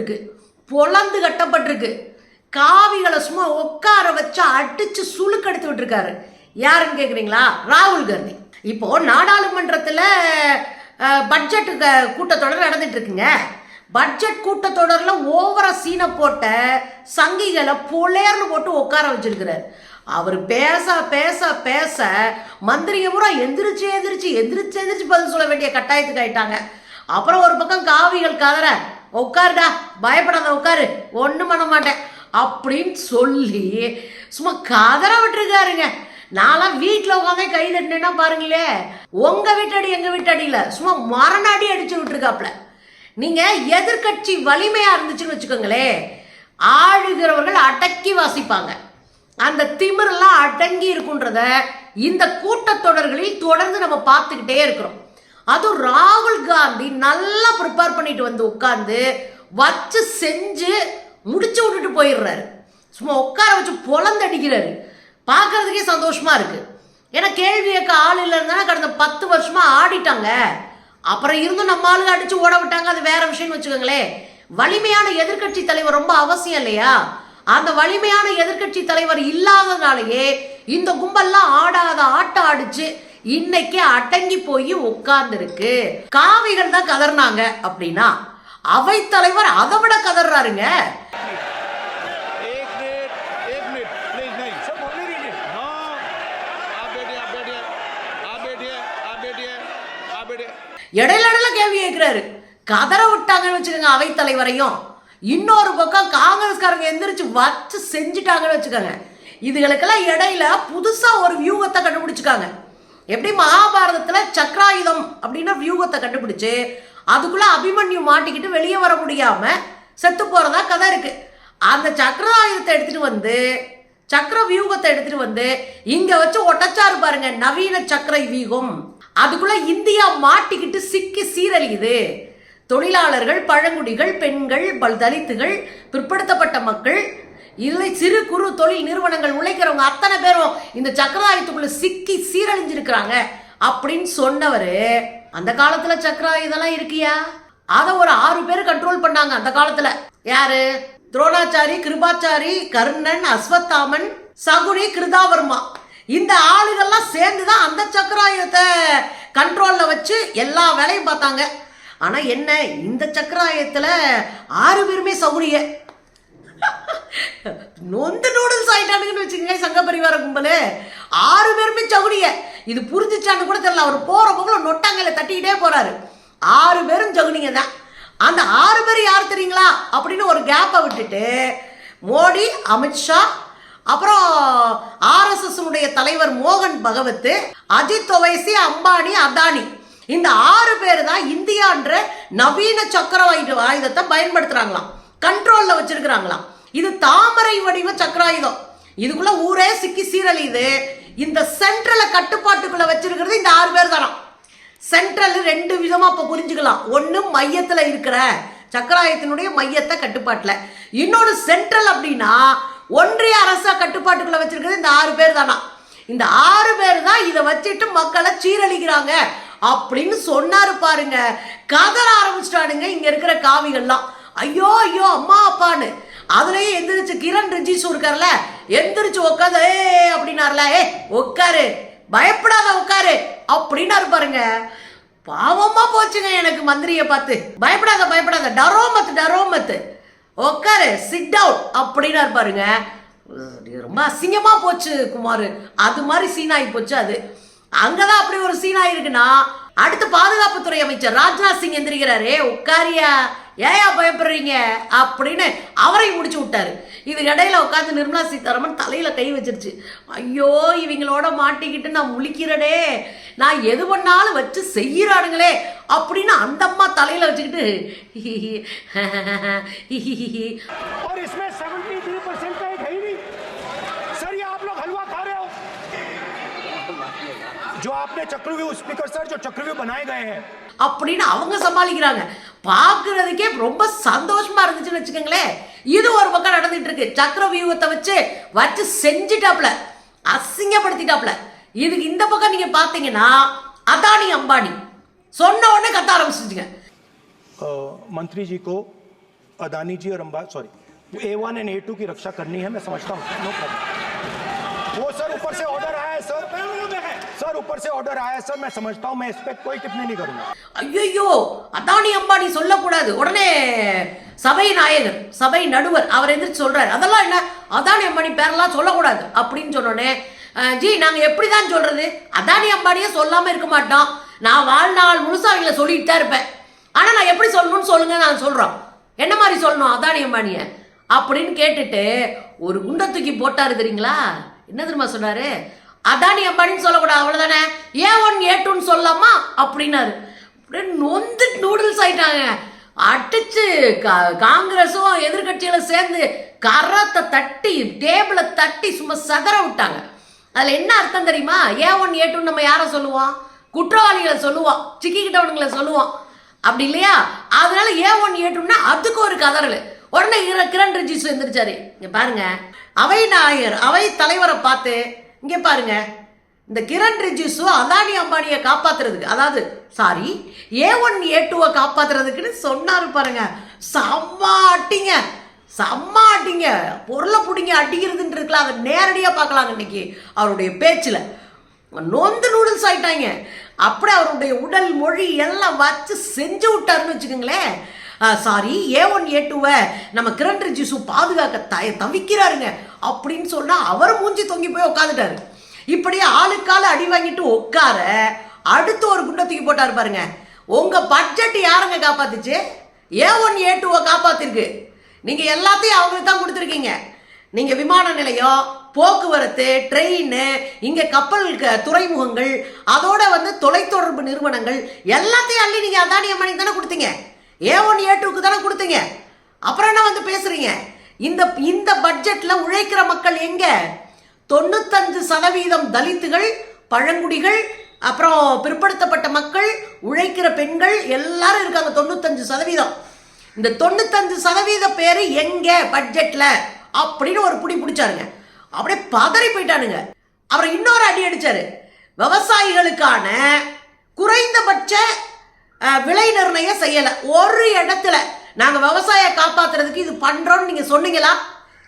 கட்டப்பட்டிருக்கு. பொலந்து கட்டப்பட்டிருக்கு. காவிகளை சும்மா உட்கார வச்சு அடிச்சு சுளுக்கெடுத்து விட்டுருக்காரு. யாருன்னு கேட்குறீங்களா ராகுல் காந்தி. இப்போ நாடாளுமன்றத்தில் பட்ஜெட் கூட்டத்தொடர் நடந்துட்டு இருக்குங்க பட்ஜெட் கூட்டத்தொடரில் ஓவரா சீனை போட்ட சங்கிகளை பொலேர்னு போட்டு உட்கார வச்சிருக்கிறார். அவர் பேச பேச பேச மந்திரிங்க பூரா எந்திரிச்சு எந்திரிச்சு எந்திரிச்சு எந்திரிச்சு பதில் சொல்ல வேண்டிய கட்டாயத்துக்கு ஆயிட்டாங்க. அப்புறம் ஒரு பக்கம் காவிகள் கதற உட்காருடா பயப்படாத உட்காரு. ஒன்றும் பண்ண மாட்டேன். அப்படின்னு சொல்லி சும்மா கதற விட்டுருக்காருங்க. நான்லாம் வீட்டில் உட்காந்து கை தட்டினேன்னா பாருங்களே. உங்கள் வீட்டடி எங்கள் வீட்டடியில் சும்மா மரணாடி அடிச்சு விட்டுருக்காப்ல நீங்கள் எதிர்க்கட்சி வலிமையாக இருந்துச்சுன்னு வச்சுக்கோங்களேன். ஆளுகிறவர்கள் அடக்கி வாசிப்பாங்க. அந்த திமிரெல்லாம் அடங்கி இருக்குன்றத இந்த கூட்டத்தொடர்களில் தொடர்ந்து நம்ம பார்த்துக்கிட்டே இருக்கிறோம். அதுவும் ராகுல் காந்தி நல்லா ப்ரிப்பேர் பண்ணிட்டு வந்து உட்காந்து வச்சு செஞ்சு முடிச்சு விட்டுட்டு போயிடுறாரு. சும்மா உட்கார வச்சு பொழந்தடிக்கிறாரு பார்க்கறதுக்கே சந்தோஷமா இருக்கு. ஏன்னா கேள்வி கேட்க ஆள் இல்லைன்னா கடந்த பத்து வருஷமா ஆடிட்டாங்க. அப்புறம் இருந்தும் நம்ம ஆளுங்க அடிச்சு ஓட விட்டாங்க. அது வேற விஷயம்னு வச்சுக்கோங்களேன். வலிமையான எதிர்க்கட்சி தலைவர் ரொம்ப அவசியம் இல்லையா? அந்த வலிமையான எதிர்க்கட்சி தலைவர் இல்லாததுனாலயே இந்த கும்பல்லாம் ஆடாத ஆட்டம் ஆடிச்சு இன்னைக்கு அடங்கி போய் உட்கார்ந்துருக்கு. காவிகள் தான் கதறினாங்க அப்படின்னா அவைத்தலைவர் தலைவர் அதை விட கதறாருங்க இடையில இடையில கேள்வி கேட்கிறாரு. கதற விட்டாங்கன்னு வச்சுக்கோங்க அவை தலைவரையும் இன்னொரு பக்கம் காங்கிரஸ்காரங்க எந்திரிச்சு வச்சு செஞ்சுட்டாங்கன்னு வச்சுக்கோங்க. இதுகளுக்கெல்லாம் இடையில புதுசா ஒரு வியூகத்தை கண்டுபிடிச்சிருக்காங்க. எப்படி மகாபாரதத்தில் சக்ராயுதம் அப்படின்னா வியூகத்தை கண்டுபிடிச்சு அதுக்குள்ளே அபிமன்யு மாட்டிக்கிட்டு வெளியே வர முடியாமல் செத்து போகிறதா கதை இருக்குது அந்த சக்கராயுதத்தை எடுத்துகிட்டு வந்து சக்கர வியூகத்தை எடுத்துகிட்டு வந்து இங்கே வச்சு ஒட்டச்சாரு பாருங்க நவீன சக்கர வியூகம். அதுக்குள்ளே இந்தியா மாட்டிக்கிட்டு சிக்கி சீரழியுது. தொழிலாளர்கள் பழங்குடிகள் பெண்கள் பல் தலித்துகள் பிற்படுத்தப்பட்ட மக்கள் இல்லை சிறு குறு தொழில் நிறுவனங்கள் உழைக்கிறவங்க அத்தனை பேரும் இந்த சக்கராயுதத்துக்குள்ள சிக்கி சீரழிஞ்சிருக்கிறாங்க. அப்படின்னு சொன்னவர் அந்த காலத்துல சக்கராயுதெல்லாம் இருக்கியா? அதை ஒரு ஆறு பேர் கண்ட்ரோல் பண்ணாங்க அந்த காலத்துல. யாரு? துரோணாச்சாரி கிருபாச்சாரி கர்ணன் அஸ்வத்தாமன் சகுனி கிருதாவர்மா. இந்த ஆளுகள்லாம் சேர்ந்து தான் அந்த சக்கராயுதத்தை கண்ட்ரோல்ல வச்சு எல்லா வேலையும் பார்த்தாங்க. ஆனா என்ன இந்த சக்கராயத்துல ஆறு பேருமே சகுனிய. நொந்து நூடுல்ஸ் ஆயிட்டானுங்கன்னு வச்சுக்கோங்க சங்க பரிவார கும்பலு. ஆறு பேருமே சகுனிய. இது புரிஞ்சிச்சான்னு கூட தெரியல. அவர் போற போக்குல நொட்டாங்கல தட்டிக்கிட்டே போறாரு. ஆறு பேரும் ஜகுனிங்க தான். அந்த ஆறு பேர் யார் தெரியுங்களா? அப்படின்னு ஒரு கேப்பை விட்டுட்டு மோடி அமித்ஷா அப்புறம் ஆர்எஸ்எஸ் உடைய தலைவர் மோகன் பகவத் அஜித் ஒவைசி அம்பானி அதானி. இந்த ஆறு பேர் தான் இந்தியான்ற நவீன சக்கர ஆயுதத்தை பயன்படுத்துறாங்களாம். கண்ட்ரோலில் வச்சிருக்கிறாங்களாம். இது தாமரை வடிவ சக்கராயுதம். இதுக்குள்ள ஊரே சிக்கி சீரழியுது. இந்த சென்ட்ரலை கட்டுப்பாட்டுக்குள்ள வச்சிருக்கிறது இந்த ஆறு பேர் தானா சென்ட்ரல் ரெண்டு விதமா இப்போ புரிஞ்சுக்கலாம். ஒன்று மையத்தில் இருக்கிற சக்கராயத்தினுடைய மையத்தை கட்டுப்பாட்டில். இன்னொன்று சென்ட்ரல் அப்படின்னா ஒன்றிய அரச கட்டுப்பாட்டுக்குள்ள வச்சிருக்கிறது இந்த ஆறு பேர் தானா இந்த ஆறு பேர் தான் இதை வச்சுட்டு மக்களை சீரழிக்கிறாங்க. அப்படின்னு சொன்னாரு பாருங்க. கதற ஆரம்பிச்சிட்டானுங்க இங்க இருக்கிற காவிகள்லாம். ஐயோ ஐயோ அம்மா அப்பான்னு. அதுலயே எந்திரிச்சு கிரண் ரிஜிசு இருக்கார்ல எந்திரிச்சு உட்காந்து ஏ அப்படின்னார்ல ஏ உட்காரு பயப்படாத உட்காரு அப்படின்னாரு பாருங்க. பாவமா போச்சுங்க எனக்கு மந்திரியை பார்த்து. பயப்படாத பயப்படாத டரோமத்து டரோமத்து. உட்காரு சிட் அவுட் அப்படின்னாரு பாருங்க. ரொம்ப அசிங்கமா போச்சு குமார். அது மாதிரி சீனாகி போச்சு அது. அங்கதான் அப்படி ஒரு சீனா இருக்குன்னா அடுத்து பாதுகாப்புத்துறை அமைச்சர் ராஜ்நாத் சிங் எந்திரிக்கிறாரே. உட்காரியா ஏயா பயப்படுறீங்க அப்படின்னு அவரை முடிச்சு விட்டாரு இது இடையில உட்காந்து நிர்மலா சீதாராமன் தலையில கை வச்சிருச்சு ஐயோ இவங்களோட மாட்டிக்கிட்டு நான் முழிக்கிறடே நான் எது பண்ணாலும் வச்சு செய்யறானுங்களே அப்படின்னு அந்த அம்மா தலையில வச்சுக்கிட்டு और इसमें 73 परसेंट का एक है ही नहीं सर ये आप लोग हलवा खा रहे हो जो आपने चक्रव्यूह स्पीकर सर जो चक्रव्यूह बनाए गए हैं அப்படின்னு அவங்க சமாளிக்கிறாங்க பார்க்கறதுக்கே ரொம்ப சந்தோஷமா இருந்துச்சுன்னு வச்சுக்கோங்களேன் இது ஒரு பக்கம் நடந்துட்டு இருக்கு சக்கர வியூகத்தை வச்சு வச்சு செஞ்சுட்டாப்ல அசிங்கப்படுத்திட்டாப்ல இதுக்கு இந்த பக்கம் நீங்க பாத்தீங்கன்னா அதானி அம்பானி சொன்ன உடனே கத்த ஆரம்பிச்சிட்டுங்க अ, मंत्री जी को अदानी जी और Amba sorry A one and A two की रक्षा करनी है मैं समझता हूँ नो प्रॉब्लम वो सर ऊपर से ऑर्डर आया है सर सर ऊपर से ऑर्डर आया है सर मैं समझता हूँ मैं इस पर कोई टिप्पणी नहीं करूंगा ஐயோ அதானி அம்பானி சொல்லக்கூடாது உடனே சபை நாயகர் சபை நடுவர் அவர் எந்திரிச்சு சொல்றாரு அதெல்லாம் என்ன அதானி அம்பானி பேரெல்லாம் சொல்லக்கூடாது அப்படின்னு சொன்னோடனே அஹ், ஜி நாங்க எப்படி தான் சொல்றது அதானி அம்பானியே சொல்லாம இருக்க மாட்டோம் நான் வாழ்நாள் முழுசா அவங்கள சொல்லிட்டு தான் இருப்பேன் ஆனா நான் எப்படி சொல்லணும்னு சொல்லுங்க நான் சொல்றோம் என்ன மாதிரி சொல்லணும் அதானி அம்பானிய அப்படின்னு கேட்டுட்டு ஒரு குண்டை தூக்கி போட்டாரு தெரியுங்களா என்ன தெரியுமா சொன்னாரு அதானி அம்பானின்னு சொல்லக்கூடாது அவ்வளோதானே ஏ ஒன் ஏ டூன்னு சொல்லலாமா? அப்படின்னாரு. அப்படியே நொந்து நூடுல்ஸ் ஆயிட்டாங்க. அடிச்சு கா- காங்கிரஸும் எதிர்கட்சிகளும் சேர்ந்து கரத்தை தட்டி டேபிளை தட்டி சும்மா சதற விட்டாங்க. அதில் என்ன அர்த்தம் தெரியுமா? ஏ ஒன் ஏ டூன்னு நம்ம யாரை சொல்லுவோம்? குற்றவாளிகளை சொல்லுவோம். சிக்கிக்கிட்டவனுங்களை சொல்லுவோம். அப்படி இல்லையா? அதனால ஏ ஒன் ஏ டூன்னா அதுக்கு ஒரு கதறல். உடனே கிரண் ரிஜிஸ் எந்திரிச்சாரு. இங்கே பாருங்க. அவை நாயர் அவை தலைவரை பார்த்து இங்கே பாருங்க. இந்த கிரண் ரிஜிஸு அதானி அம்பானியை காப்பாத்துறதுக்கு அதாவது சாரி ஏ ஒன் ஏ டூவை காப்பாத்துறதுக்குன்னு சொன்னாரு பாருங்க. செம்ம அட்டிங்க செம்ம அட்டிங்க பொருளை பிடிங்க அடிக்கிறதுன்னு இருக்கலாம் அதை நேரடியாக பார்க்கலாம் இன்னைக்கு அவருடைய பேச்சில். நொந்து நூடுல்ஸ் ஆயிட்டாங்க. அப்படியே அவருடைய உடல் மொழி எல்லாம் வச்சு செஞ்சு விட்டாருன்னு வச்சுக்கோங்களேன். சாரி ஏ ஒன் ஏ டூவை நம்ம கிரண் ரிஜிஸு பாதுகாக்க த தவிக்கிறாருங்க. அப்படின்னு சொன்னால் அவர் மூஞ்சி தொங்கி போய் உட்காந்துட்டாரு இப்படியே ஆளுக்கால அடி வாங்கிட்டு உட்கார அடுத்து ஒரு குண்டை தூக்கி போட்டார் பாருங்க. உங்கள் பட்ஜெட் யாருங்க காப்பாத்துச்சு? ஏ ஒன் ஏ டூவை காப்பாத்திருக்கு. நீங்கள் எல்லாத்தையும் அவங்களுக்கு தான் கொடுத்துருக்கீங்க. நீங்கள் விமான நிலையம் போக்குவரத்து ட்ரெயின் இங்கே கப்பல் துறைமுகங்கள் அதோட வந்து தொலைத்தொடர்பு நிறுவனங்கள் எல்லாத்தையும் அள்ளி நீங்கள் அதானி அம்பானி தானே கொடுத்தீங்க. ஏ ஒன் ஏ டூக்கு தானே கொடுத்தீங்க. அப்புறம் என்ன வந்து பேசுகிறீங்க இந்த இந்த பட்ஜெட்ல உழைக்கிற மக்கள் எங்க? தொண்ணூத்தஞ்சு சதவீதம் தலித்துகள் பழங்குடிகள் அப்புறம் பிற்படுத்தப்பட்ட மக்கள் உழைக்கிற பெண்கள் எல்லாரும் இருக்காங்க தொண்ணூத்தஞ்சு சதவீதம். இந்த தொண்ணூத்தஞ்சு சதவீத பேர் எங்க பட்ஜெட்ல அப்படின்னு ஒரு புடி பிடிச்சாருங்க. அப்படியே பதறி போயிட்டானுங்க. அவர் இன்னொரு அடி அடிச்சாரு. விவசாயிகளுக்கான குறைந்தபட்ச விலை நிர்ணயம் செய்யலை. ஒரு இடத்துல நாங்கள் விவசாய காப்பாத்துறதுக்கு இது பண்ணுறோன்னு நீங்கள் சொன்னீங்களா?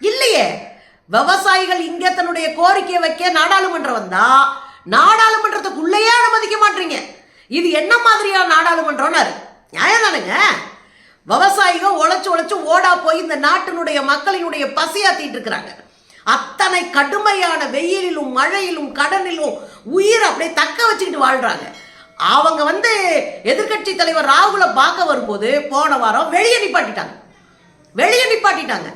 இல்லையே. விவசாயிகள் இங்கே தன்னுடைய கோரிக்கையை வைக்க நாடாளுமன்றம் வந்தா நாடாளுமன்றத்துக்குள்ளேயே அனுமதிக்க மாட்டீங்க. இது என்ன மாதிரியான நாடாளுமன்றம்னாரு? நியாயம் தானுங்க. விவசாயிகள் உழைச்சு உழைச்சு ஓடா போய் இந்த நாட்டினுடைய மக்களினுடைய பசியாத்திட்டு இருக்கிறாங்க அத்தனை கடுமையான வெயிலிலும் மழையிலும் கடனிலும் உயிர் அப்படியே தக்க வச்சுக்கிட்டு வாழ்றாங்க. அவங்க வந்து எதிர்க்கட்சி தலைவர் ராகுலை பார்க்க வரும்போது போன வாரம் வெளியே நிப்பாட்டிட்டாங்க. வெளியே நிப்பாட்டிட்டாங்க.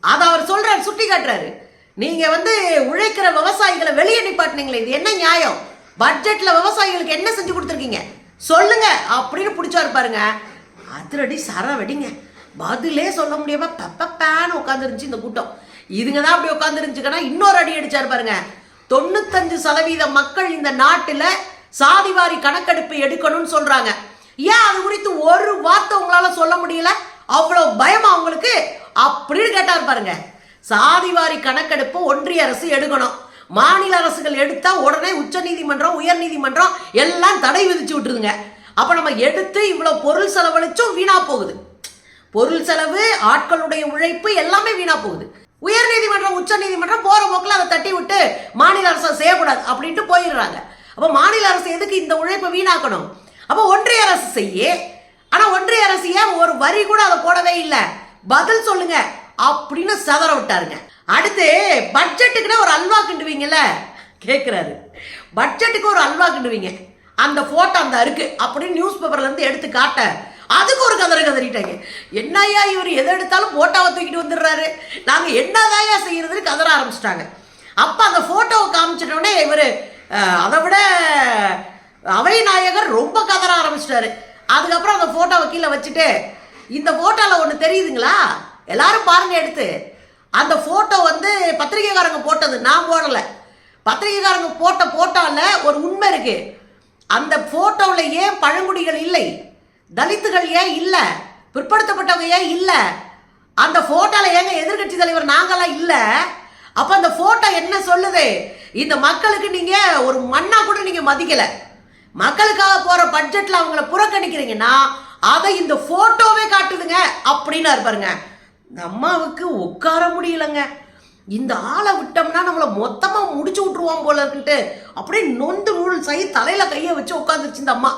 அதை அவர் சொல்றாரு சுட்டி காட்டுறாரு. நீங்க வந்து உழைக்கிற விவசாயிகளை வெளியே நிப்பாட்டினீங்களே இது என்ன நியாயம்? பட்ஜெட்ல விவசாயிகளுக்கு என்ன செஞ்சு கொடுத்துருக்கீங்க? சொல்லுங்க அப்படின்னு பிடிச்சாரு பாருங்க. அதிரடி சர வெடிங்க. பதிலே சொல்ல முடியாம பெப்பப்பேன்னு உட்காந்துருந்துச்சு இந்த கூட்டம். இதுங்க தான் அப்படி உட்காந்துருந்துச்சுக்கன்னா இன்னொரு அடி அடிச்சார் பாருங்க. தொண்ணூத்தஞ்சு சதவீத மக்கள் இந்த நாட்டில் சாதிவாரி கணக்கெடுப்பு எடுக்கணும்னு சொல்றாங்க. ஏன் அது குறித்து ஒரு வார்த்தை உங்களால சொல்ல முடியல? அவ்வளவு பயமா உங்களுக்கு? அப்படின்னு கேட்டார் பாருங்க. சாதிவாரி கணக்கெடுப்பு ஒன்றிய அரசு எடுக்கணும். மாநில அரசுகள் எடுத்தா உடனே உச்சநீதிமன்றம் உயர்நீதிமன்றம் எல்லாம் தடை விதிச்சு விட்டுருதுங்க. அப்ப நம்ம எடுத்து இவ்வளவு பொருள் செலவழிச்சும் வீணா போகுது. பொருள் செலவு ஆட்களுடைய உழைப்பு எல்லாமே வீணா போகுது. உயர் நீதிமன்றம் உச்ச நீதிமன்றம் போற போக்கில் அதை தட்டி விட்டு மாநில அரசு செய்யக்கூடாது அப்படின்ட்டு போயிடுறாங்க. அப்போ மாநில அரசு எதுக்கு இந்த உழைப்பை வீணாக்கணும்? அப்போ ஒன்றிய அரசு செய்ய. ஆனால் ஒன்றிய அரசு ஏன் ஒரு வரி கூட அதை போடவே இல்லை? பதில் சொல்லுங்க அப்படின்னு சதற விட்டாருங்க. அடுத்து பட்ஜெட்டுக்குன்னா ஒரு அல்வா கிண்டுவீங்கல்ல? கேட்குறாரு பட்ஜெட்டுக்கு ஒரு அல்வா கிண்டுவீங்க. அந்த போட்டோ அந்த அறுக்கு அப்படின்னு நியூஸ் பேப்பர்லேருந்து எடுத்து காட்ட. அதுக்கு ஒரு கதற கதறிட்டாங்க. என்னையா இவர் எதை எடுத்தாலும் போட்டோவை தூக்கிட்டு வந்துடுறாரு? நாங்கள் என்னதாயா செய்யறதுன்னு கதற ஆரம்பிச்சிட்டாங்க. அப்போ அந்த போட்டோவை காமிச்சிட்டோடனே இவர் அதை விட அவை நாயகர் ரொம்ப கதற ஆரம்பிச்சிட்டாரு. அதுக்கப்புறம் அந்த ஃபோட்டோவை கீழே வச்சுட்டு இந்த ஃபோட்டோவில் ஒன்று தெரியுதுங்களா? எல்லாரும் பாருங்க எடுத்து. அந்த ஃபோட்டோ வந்து பத்திரிகைக்காரங்க போட்டது நான் போடலை. பத்திரிகைக்காரங்க போட்ட போட்டோல ஒரு உண்மை இருக்கு. அந்த ஃபோட்டோவில் ஏன் பழங்குடிகள் இல்லை? தலித்துகள் ஏன் இல்லை? பிற்படுத்தப்பட்டவங்க ஏன் இல்லை? அந்த ஃபோட்டோவில் ஏங்க எதிர்க்கட்சி தலைவர் நாங்களாம் இல்லை? அப்போ அந்த ஃபோட்டோ என்ன சொல்லுது? இந்த மக்களுக்கு நீங்க ஒரு மண்ணா கூட நீங்க மதிக்கல மக்களுக்காக போற பட்ஜெட்ல அவங்கள புறக்கணிக்கிறீங்கன்னா அதை இந்த போட்டோவே காட்டுதுங்க அப்படின்னு பாருங்க இந்த அம்மாவுக்கு உட்கார முடியலங்க இந்த ஆளை விட்டோம்னா நம்மளை மொத்தமா முடிச்சு விட்டுருவான் போல இருக்குன்ட்டு அப்படியே நொந்து நூல் சை தலையில கையை வச்சு உட்காந்துருச்சு இந்த அம்மா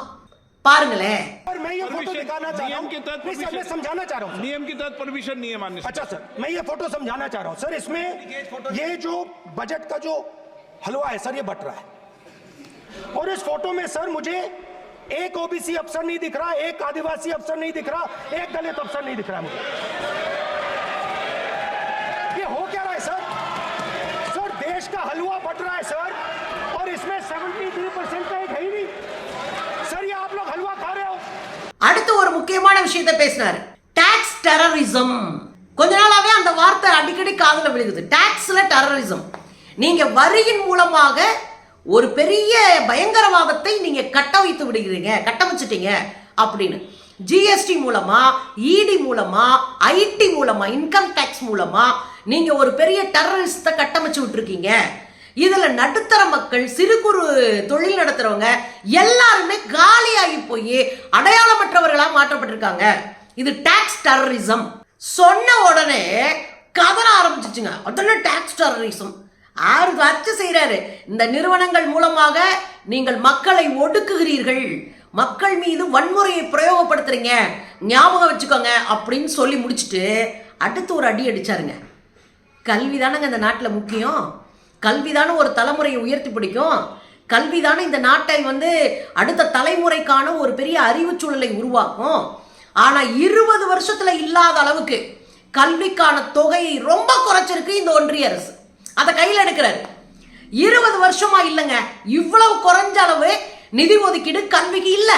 பாருங்களேன் सर मैं ये फोटो Permission- दिखाना चाह रहा नियम हूँ के तहत Please, sir, मैं permission- समझाना चाह रहा हूँ नियम के तहत परमिशन नहीं है मान्य अच्छा सर मैं ये फोटो समझाना चाह रहा हूँ सर इसमें ये जो बजट का जो हलवा है सर ये बट रहा है और इस फोटो में सर मुझे एक ओबीसी अफसर नहीं दिख रहा एक आदिवासी अफसर नहीं दिख रहा एक दलित अफसर नहीं दिख रहा मुझे ये हो क्या रहा है सर सर देश का हलवा बट रहा है सर और इसमें 73 परसेंट का एक है ही नहीं सर ये आप लोग हलवा खा रहे हो அடுத்து ஒரு முக்கியமான விஷயத்தை பேசினாரு டாக்ஸ் டெரரிசம் கொஞ்ச நாளாவே அந்த வார்த்தை அடிக்கடி காதுல விழுகுது டாக்ஸ்ல டெரரிசம் நீங்க வரியின் மூலமாக ஒரு பெரிய பயங்கரவாதத்தை நீங்க கட்டமைத்து விடுகிறீங்க கட்டமைச்சிட்டீங்க அப்படின்னு. ஜிஎஸ்டி மூலமா இடி மூலமா ஐடி மூலமா இன்கம் டேக்ஸ் மூலமா நீங்க ஒரு பெரிய டெரரிஸ்ட கட்டமைச்சு விட்டுருக்கீங்க. இதுல நடுத்தர மக்கள் சிறு குறு தொழில் நடத்துறவங்க எல்லாருமே காலியாகி போய் அடையாளமற்றவர்களா மாற்றப்பட்டிருக்காங்க. இது டாக்ஸ் டெரரிசம் சொன்ன உடனே கதற ஆரம்பிச்சிச்சுங்க. அதென்ன டாக்ஸ் டெரரிசம் ஆறு அச்சு செய்கிறாரு இந்த நிறுவனங்கள் மூலமாக நீங்கள் மக்களை ஒடுக்குகிறீர்கள். மக்கள் மீது வன்முறையை பிரயோகப்படுத்துறீங்க. ஞாபகம் வச்சுக்கோங்க அப்படின்னு சொல்லி முடிச்சுட்டு அடுத்து ஒரு அடி அடிச்சாருங்க. கல்வி தானங்க இந்த நாட்டில் முக்கியம். கல்வி தானே ஒரு தலைமுறையை உயர்த்தி பிடிக்கும். கல்வி தானே இந்த நாட்டை வந்து அடுத்த தலைமுறைக்கான ஒரு பெரிய அறிவுச் சூழலை உருவாக்கும். ஆனால் இருபது வருஷத்தில் இல்லாத அளவுக்கு கல்விக்கான தொகையை ரொம்ப குறைச்சிருக்கு இந்த ஒன்றிய அரசு. அதை கையில் எடுக்கிறாரு. இருபது வருஷமா இல்லைங்க. இவ்வளவு குறைஞ்ச அளவு நிதி ஒதுக்கீடு கல்விக்கு இல்லை.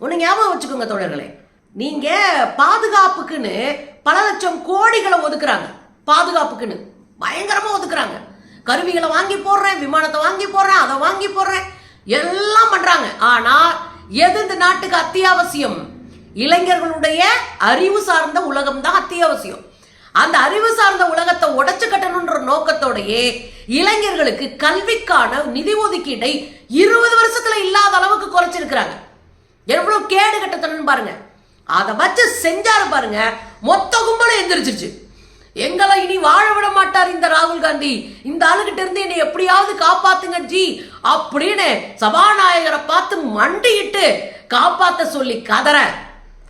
ஒன்று ஞாபகம் வச்சுக்கோங்க தோழர்களே. நீங்க பாதுகாப்புக்குன்னு பல லட்சம் கோடிகளை ஒதுக்குறாங்க. பாதுகாப்புக்குன்னு. பயங்கரமா ஒதுக்குறாங்க. கருவிகளை வாங்கி போடுறேன் விமானத்தை வாங்கி போடுறேன் அதை வாங்கி போடுறேன். எல்லாம் பண்றாங்க. ஆனா எது இந்த நாட்டுக்கு அத்தியாவசியம். இளைஞர்களுடைய அறிவு சார்ந்த உலகம் தான் அத்தியாவசியம். அந்த அறிவு சார்ந்த உலகத்தை உடைச்சு கட்டணுன்ற நோக்கத்தோடையே இளைஞர்களுக்கு கல்விக்கான நிதி ஒதுக்கீட்டை இருபது வருஷத்துல இல்லாத அளவுக்கு குறைச்சிருக்கிறாங்க. எவ்வளவு கேடு கட்டத்தனு பாருங்க. அதை வச்சு செஞ்சாரு பாருங்க. மொத்த கும்பலும் எந்திரிச்சிருச்சு. எங்களை இனி வாழ விட மாட்டார் இந்த ராகுல் காந்தி. இந்த ஆளுகிட்ட இருந்து என்னை எப்படியாவது காப்பாத்துங்க ஜி அப்படின்னு சபாநாயகரை பார்த்து மண்டியிட்டு காப்பாத்த சொல்லி கதற.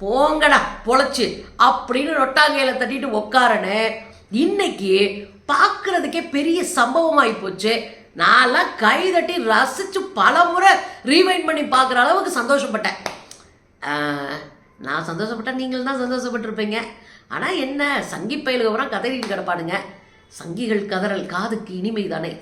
போங்கடா பொழைச்சு அப்படின்னு ரொட்டாங்கையில் தட்டிட்டு உக்காரனே இன்னைக்கு பார்க்கறதுக்கே பெரிய சம்பவமாகி போச்சு. நான்லாம் கை தட்டி ரசித்து பல முறை ரீவைண்ட் பண்ணி பார்க்குற அளவுக்கு சந்தோஷப்பட்டேன். நான் சந்தோஷப்பட்டேன் நீங்களும் தான் சந்தோஷப்பட்டிருப்பீங்க. ஆனால் என்ன சங்கி பயிலுக்கு அப்புறம் கதறிட்டு கிடப்பாடுங்க சங்கிகள் கதறல் காதுக்கு இனிமை தானே